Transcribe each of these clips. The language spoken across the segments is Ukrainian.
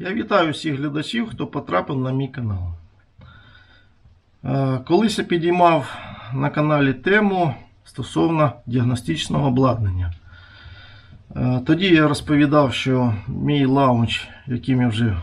Я вітаю всіх глядачів, хто потрапив на мій канал. Е, Колись я підіймав на каналі тему стосовно діагностичного обладнання. Е, Тоді я розповідав, що мій лаунч, яким я вже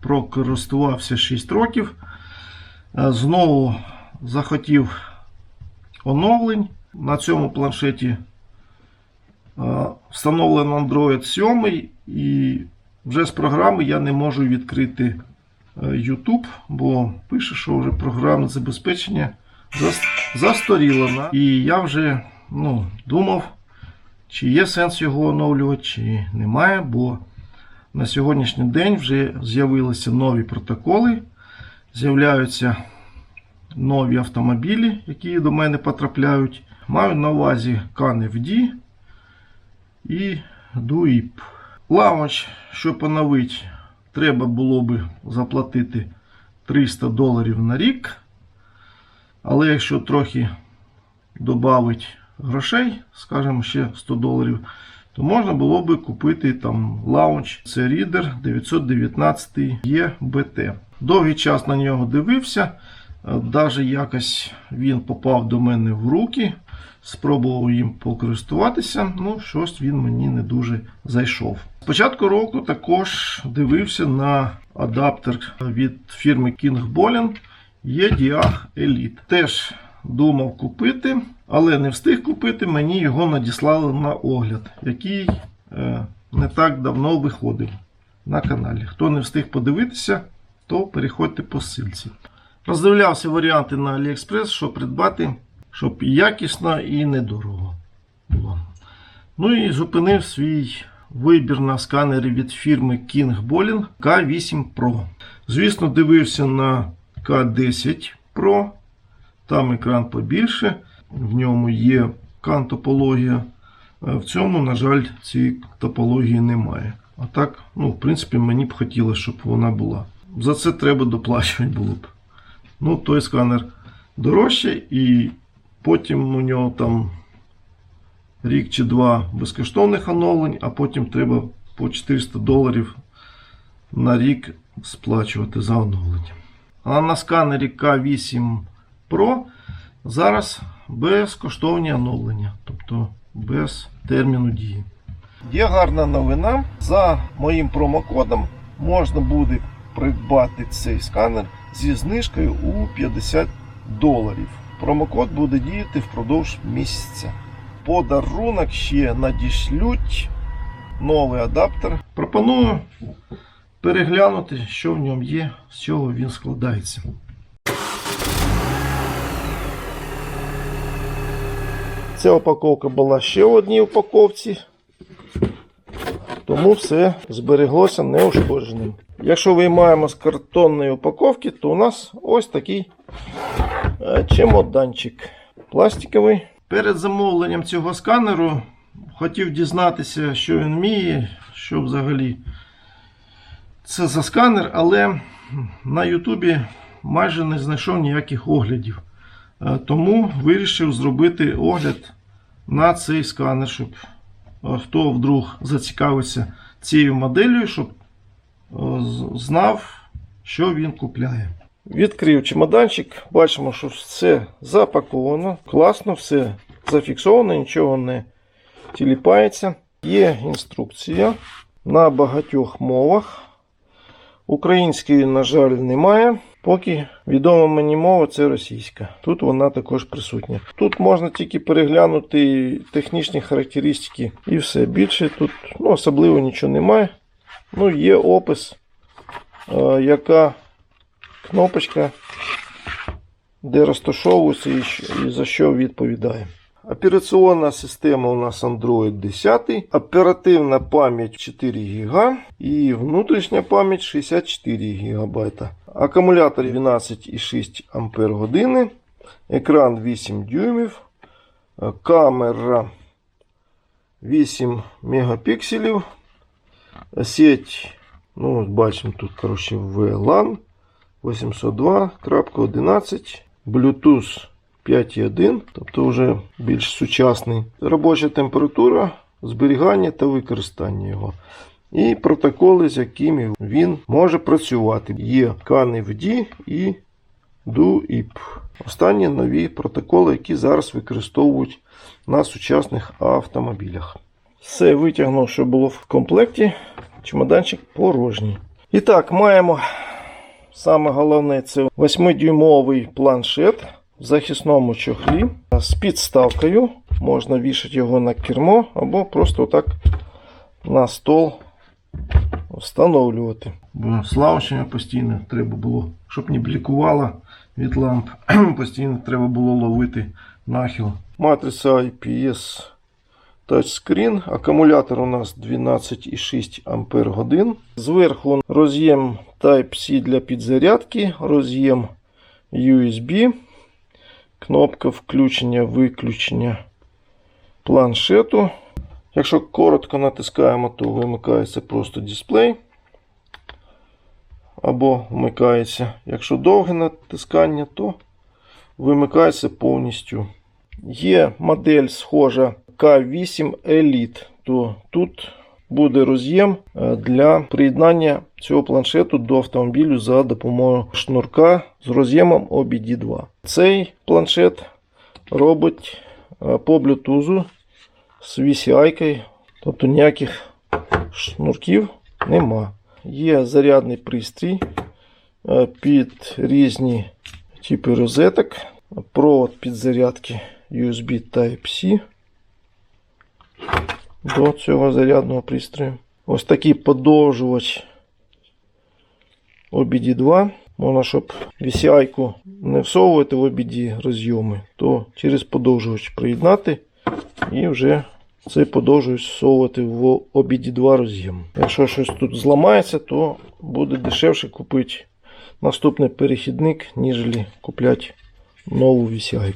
прокористувався 6 років, е, знову захотів оновлень. На цьому планшеті встановлено Android 7 і вже з програми я не можу відкрити е, YouTube, бо пише, що вже програмне забезпечення зас- застаріло. І я вже ну, думав, чи є сенс його оновлювати, чи немає, бо на сьогоднішній день вже з'явилися нові протоколи, з'являються нові автомобілі, які до мене потрапляють. Маю на увазі CanFD і DUIP. Лаунч, щоб поновити, треба було би заплатити 300 доларів на рік. Але якщо трохи додати грошей, скажімо, ще 100 доларів, то можна було би купити там лаунч це Reader 919 EBT. Довгий час на нього дивився. Навіть якось він попав до мене в руки, спробував їм покористуватися, ну щось він мені не дуже зайшов. З початку року також дивився на адаптер від фірми King Bolin EDIAG Elite. Теж думав купити, але не встиг купити, мені його надіслали на огляд, який е, не так давно виходив на каналі. Хто не встиг подивитися, то переходьте по ссылці. Роздивлявся варіанти на AliExpress, що придбати, щоб і якісно і недорого було. Ну і зупинив свій вибір на сканері від фірми King Bolin K8 Pro. Звісно, дивився на K10 Pro. Там екран побільше, в ньому є кан-топологія. Е, В цьому, на жаль, цієї топології немає. А так, ну, в принципі, мені б хотілося, щоб вона була. За це треба доплачувати було б. Ну, той сканер дорожче, і потім у нього там рік чи два безкоштовних оновлень, а потім треба по 400 доларів на рік сплачувати за оновлення. А на сканері K8 Pro зараз безкоштовні оновлення, тобто без терміну дії. Є гарна новина. За моїм промокодом можна буде придбати цей сканер зі знижкою у 50 доларів. Промокод буде діяти впродовж місяця. Подарунок ще надішлють новий адаптер. Пропоную переглянути, що в ньому є, з чого він складається. Ця упаковка була ще в одній упаковці, тому все збереглося неушкодженим. Якщо виймаємо з картонної упаковки, то у нас ось такий чемоданчик пластиковий. Перед замовленням цього сканеру хотів дізнатися, що він вміє, що взагалі це за сканер, але на Ютубі майже не знайшов ніяких оглядів. Е, Тому вирішив зробити огляд на цей сканер, щоб е, хто вдруг зацікавиться цією моделлю, щоб е, знав, що він купляє. Відкрив чемоданчик, бачимо, що все запаковано, класно, все зафіксовано, нічого не тіліпається. Є інструкція на багатьох мовах. Української, на жаль, немає. Поки відома мені мова це російська. Тут вона також присутня. Тут можна тільки переглянути технічні характеристики і все. Більше тут ну, особливо нічого немає. Ну, є опис, е, яка кнопочка, де розташовується і, за що відповідає. Операційна система у нас Android 10, оперативна пам'ять 4 ГБ і внутрішня пам'ять 64 ГБ. Акумулятор 12,6 Ах, екран 8 дюймів, камера 8 мегапікселів, сеть, ну, бачимо тут, коротше, VLAN 802.11, Bluetooth 5.1, тобто вже більш сучасний. Робоча температура, зберігання та використання його. і протоколи, з якими він може працювати. Є CANFD і DUIP. Останні нові протоколи, які зараз використовують на сучасних автомобілях. Все витягнув, що було в комплекті. Чемоданчик порожній. І так, маємо саме головне це 8-дюймовий планшет в захисному чохлі з підставкою. Можна вішати його на кермо або просто так на стол встановлювати. Бо славчення постійно треба було, щоб не блікувало від ламп, постійно треба було ловити нахил. Матриця IPS тачскрін. Акумулятор у нас 12,6 Ампер годин. Зверху роз'єм Type-C для підзарядки, роз'єм USB, кнопка включення-виключення планшету. Якщо коротко натискаємо, то вимикається просто дисплей. Або вмикається. Якщо довге натискання, то вимикається повністю. Є модель схожа К8 Elite, то тут буде роз'єм е, для приєднання цього планшету до автомобілю за допомогою шнурка з роз'ємом OBD2. Цей планшет робить е, по Bluetooth з VCI, тобто ніяких шнурків нема. Є зарядний пристрій е, під різні типи розеток, провод підзарядки USB Type-C до цього зарядного пристрою. Ось такий подовжувач OBD2. Можна, щоб VCI не всовувати в OBD розйоми, то через подовжувач приєднати і вже цей подовжувач всовувати в OBD2 роз'єм. Якщо щось тут зламається, то буде дешевше купити наступний перехідник, ніж купляти нову VCI.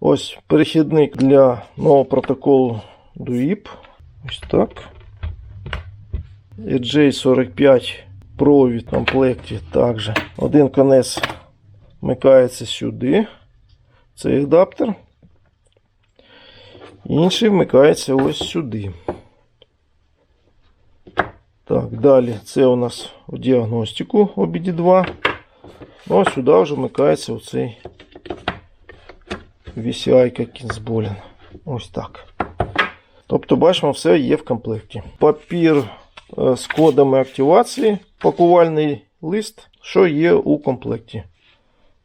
Ось перехідник для нового протоколу DUIP. Ось так. RJ45 провід в комплекті також. Один конець вмикається сюди. Цей адаптер. Інший вмикається ось сюди. Так, далі це у нас в діагностику OBD2. Ну, а сюди вже вмикається оцей VCI Kingsbolin. Ось так. Тобто, бачимо, все є в комплекті. Папір е, з кодами активації, пакувальний лист, що є у комплекті.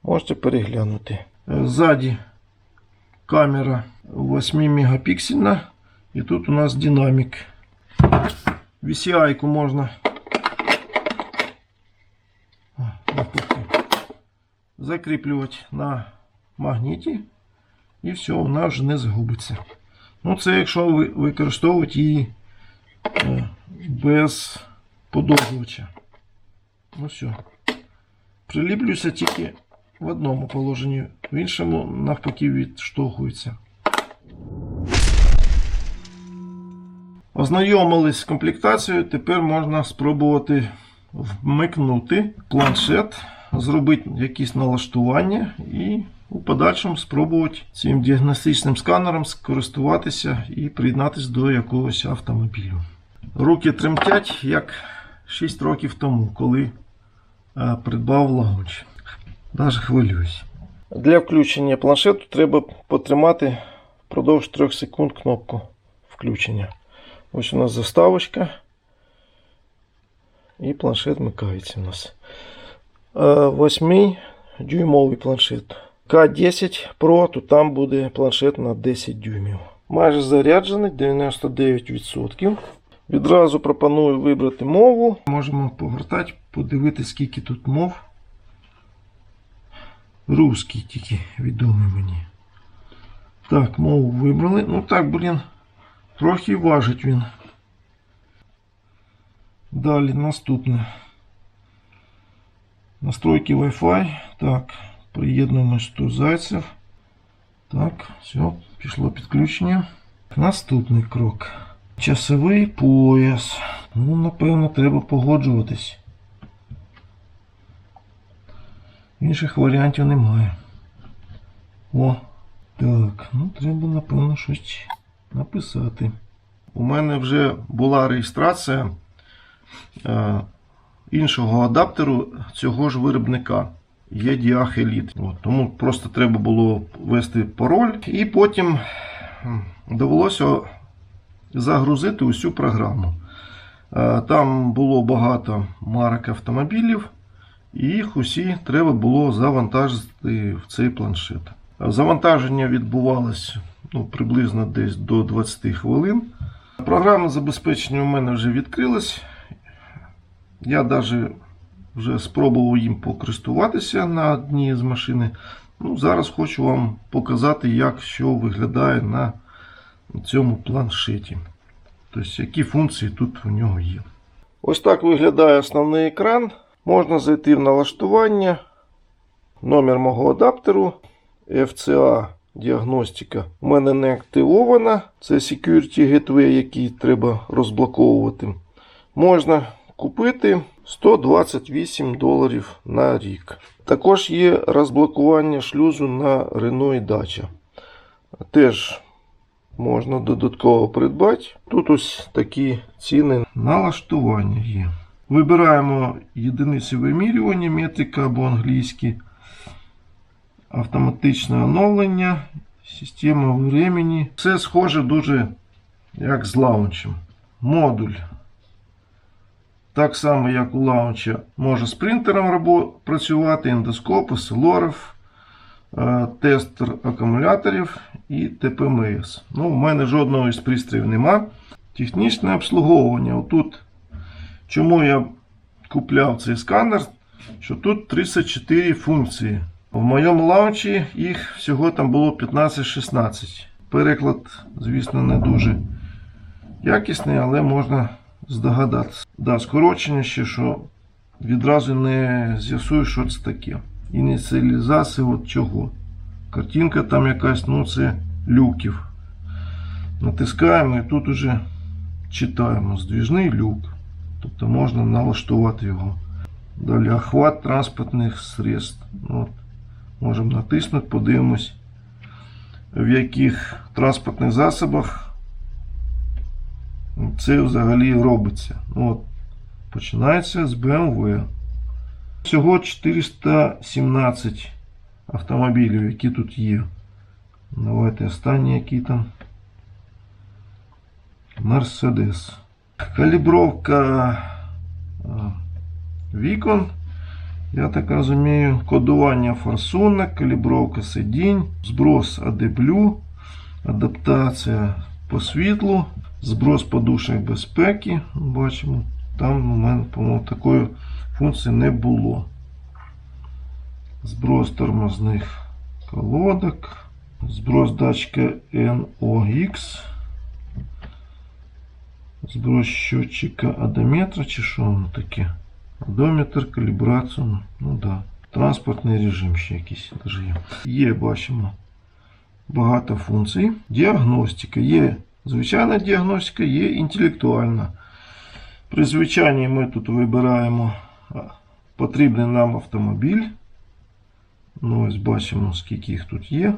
Можете переглянути. Ззаді камера 8 мегапіксельна. І тут у нас динамік. VCI-ку можна закріплювати на магніті. І все, вона вже не згубиться. Ну, це якщо ви використовувати її е, без подовжувача. Ну все. Приліплюється тільки в одному положенні, в іншому навпаки відштовхується. Ознайомились з комплектацією, тепер можна спробувати вмикнути планшет, зробити якісь налаштування і у подальшому спробувати цим діагностичним сканером скористуватися і приєднатися до якогось автомобілю. Руки тремтять як 6 років тому, коли е, придбав лаунч. Навіть хвилююсь. Для включення планшету треба потримати впродовж 3 секунд кнопку включення. Ось у нас заставочка. І планшет вмикається у нас. 8 дюймовий планшет. К10 Pro, то там буде планшет на 10 дюймів. Майже заряджений 99%. Відразу пропоную вибрати мову. Можемо повертати, подивитися, скільки тут мов. Русський тільки відомий мені. Так, мову вибрали. Ну так, блін, трохи важить він. Далі наступне. Настройки Wi-Fi. Так, приєднуємо 100 зайців. Так, все, пішло підключення. Наступний крок. Часовий пояс. Ну, напевно, треба погоджуватись. Інших варіантів немає. О, так, ну треба, напевно, щось написати. У мене вже була реєстрація е, іншого адаптеру цього ж виробника. Є Diag тому просто треба було ввести пароль, і потім довелося загрузити усю програму. Е, Там було багато марок автомобілів, і їх усі треба було завантажити в цей планшет. Завантаження відбувалось ну, приблизно десь до 20 хвилин. Програмне забезпечення у мене вже відкрилось. Я навіть вже спробував їм покористуватися на одній з машини. Ну, зараз хочу вам показати, як що виглядає на цьому планшеті. Тобто, які функції тут у нього є. Ось так виглядає основний екран. Можна зайти в налаштування. Номер мого адаптеру FCA діагностика у мене не активована. Це Security Gateway, який треба розблоковувати. Можна купити 128 доларів на рік. Також є розблокування шлюзу на Renault і Dacia. Теж можна додатково придбати. Тут ось такі ціни. Налаштування є. Вибираємо єдиниці вимірювання, метрика або англійські, автоматичне оновлення, система времени. Все схоже дуже як з лаунчем. Модуль. Так само, як у лаунча, може з принтером працювати, ендоскоп, селорів, тестер акумуляторів і ТПМС. Ну, у мене жодного із пристроїв нема. Технічне обслуговування. Отут, чому я купляв цей сканер, що тут 34 функції. В моєму лаунчі їх всього там було 15-16. Переклад, звісно, не дуже якісний, але можна здогадатися. Да, скорочення ще, що відразу не з'ясую, що це таке. Ініціалізація от чого. Картинка там якась, ну це люків. Натискаємо і тут уже читаємо здвіжний люк. Тобто можна налаштувати його. Далі охват транспортних средств. Ну, От. Можемо натиснути, подивимось, в яких транспортних засобах це взагалі робиться. Ну, от, починається з BMW. Всього 417 автомобілів, які тут є. Давайте останні, які там. Мерседес. Калібровка вікон. Я так розумію, кодування форсунок, калібровка сидінь, зброс AD адаптація по світлу, зброс подушок безпеки. Бачимо, там у мене, по-моєму, такої функції не було. Зброс тормозних колодок, зброс датчика NOx, зброс щотчика одометра, чи що воно таке? Одометр, калібрацію, ну да. Транспортний режим ще якийсь теж є. Є, бачимо, багато функцій. Діагностика. Є звичайна діагностика, є інтелектуальна. При звичайній ми тут вибираємо потрібний нам автомобіль. Ну, ось бачимо, скільки їх тут є.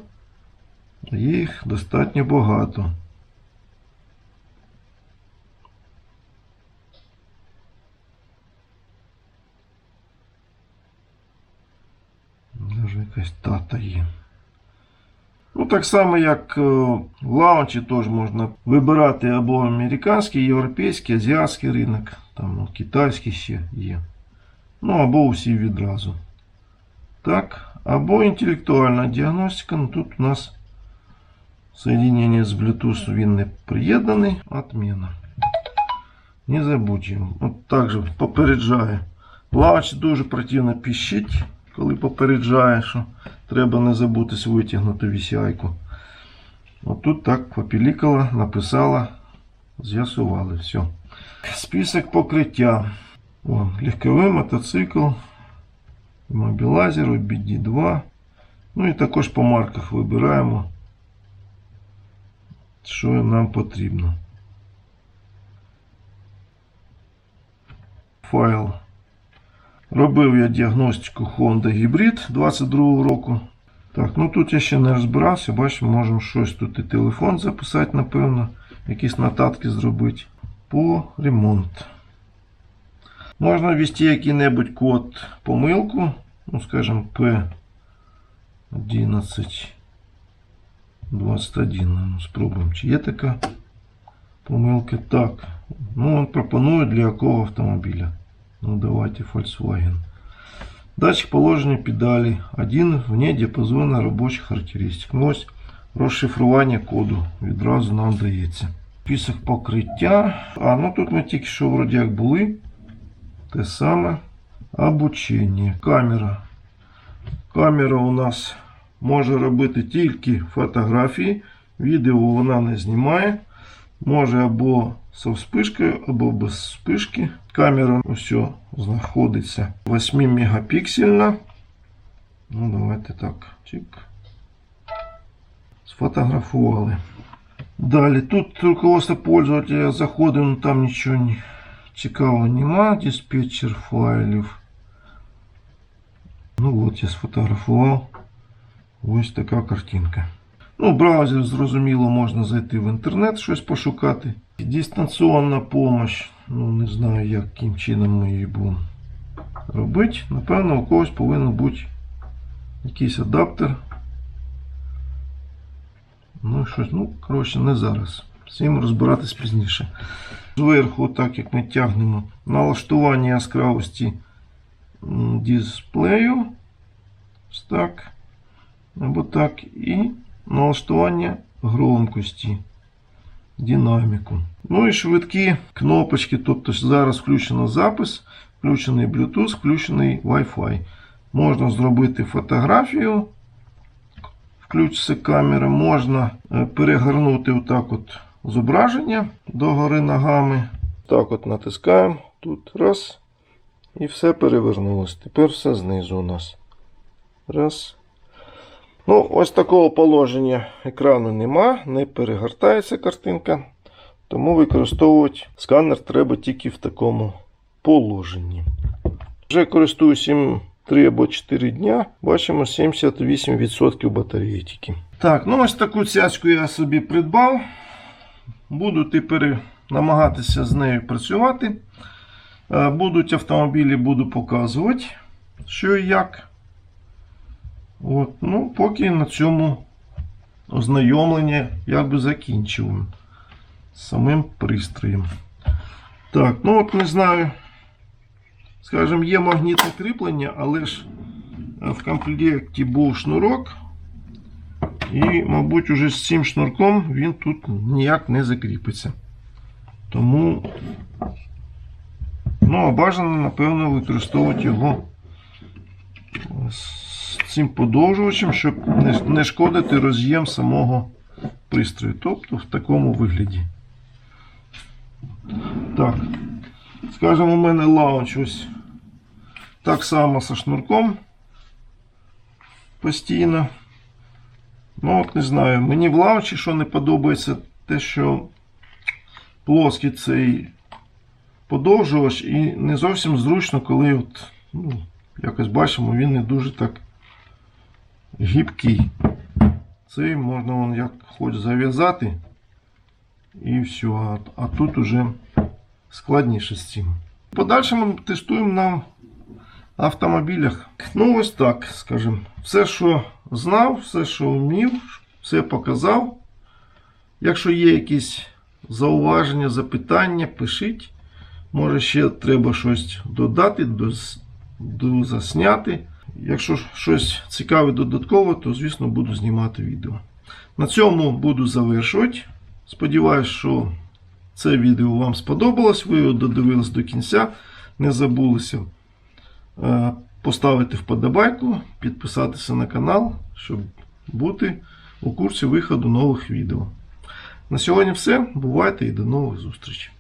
Їх достатньо багато. Даже якась дата є. Ну, так само, як е, лаунчі теж можна вибирати або американський, європейський, азіатський ринок, там ну, китайський ще є. Ну, або усі відразу. Так, або інтелектуальна діагностика. Ну, тут у нас соединення з Bluetooth він не приєднаний. Отміна. Не забудьмо. От так же попереджає. Лаунч дуже противно піщить, коли попереджає, що треба не забутись витягнути VCI-ку. От тут так попілікала, написала, з'ясували все. Список покриття. О, легковий мотоцикл, мобілайзер, BD2. Ну і також по марках вибираємо, що нам потрібно. Файл. Робив я діагностику Honda Hybrid 22 року. Так, ну тут я ще не розбирався, бачимо, можемо щось тут і телефон записати, напевно, якісь нотатки зробити. По ремонт. Можна ввести який-небудь код помилку, ну скажем P11 21. Ну, спробуємо, чи є така помилка. Так. Ну, він пропонує для якого автомобіля. Ну, давайте Volkswagen. Датчик положення педалі. Один вне діапазону робочих характеристик. Ну, ось розшифрування коду відразу нам дається. Список покриття. А, ну тут ми тільки що вроді як були. Те саме. Обучення. Камера. Камера у нас може робити тільки фотографії. Відео вона не знімає. Може або з вспишкою, або без вспишки. Камера все знаходиться 8 мегапіксельна. Ну, давайте так. Чик. Сфотографували. Далі тут руководство пользователя заходимо, ну, там нічого цікавого нема. Диспетчер файлів. Ну от я сфотографував. Ось така картинка. Ну, браузер, зрозуміло, можна зайти в інтернет, щось пошукати. Дистанційна допомога. Ну, не знаю, яким чином ми її будемо робити. Напевно, у когось повинен бути якийсь адаптер. Ну, щось, ну, коротше, не зараз. Цим розбиратись пізніше. Зверху, так як ми тягнемо налаштування яскравості дисплею. Так. Або так. І налаштування громкості, динаміку. Ну і швидкі кнопочки. Тобто зараз включено запис, включений Bluetooth, включений Wi-Fi. Можна зробити фотографію. Включиться камера, можна е, перегорнути отак от зображення догори ногами. Так от натискаємо. Тут раз. І все перевернулося. Тепер все знизу у нас. Раз. Ну, ось такого положення екрану нема, не перегортається картинка. Тому використовувати сканер треба тільки в такому положенні. Вже користуюся їм 3 або 4 дня. Бачимо 78% батареї тільки. Так, ну ось таку цяцьку я собі придбав. Буду тепер намагатися з нею працювати. Е, Будуть автомобілі, буду показувати, що і як. От, ну, поки на цьому ознайомлення якби закінчуємо з самим пристроєм. Так, ну от не знаю. Скажімо, є магнітне кріплення, але ж е, в комплекті був шнурок. І, мабуть, уже з цим шнурком він тут ніяк не закріпиться. Тому, ну, а бажано, напевно, використовувати його цим подовжувачем, щоб не, шкодити роз'єм самого пристрою. Тобто в такому вигляді. Так. Скажімо, у мене лаунч ось так само со шнурком постійно. Ну, от не знаю, мені в лаунчі що не подобається, те, що плоский цей подовжувач і не зовсім зручно, коли от, ну, якось бачимо, він не дуже так гібкий. Цей можна вон як хоч зав'язати і все. А, а тут уже складніше з цим. В подальшому тестуємо на автомобілях. Ну, ось так, скажімо. Все, що знав, все, що вмів, все показав. Якщо є якісь зауваження, запитання, пишіть. Може ще треба щось додати, доз- дозасняти. Якщо щось цікаве додатково, то, звісно, буду знімати відео. На цьому буду завершувати. Сподіваюсь, що це відео вам сподобалось. Ви його додивились до кінця. Не забулися е, поставити вподобайку, підписатися на канал, щоб бути у курсі виходу нових відео. На сьогодні все. Бувайте і до нових зустрічей.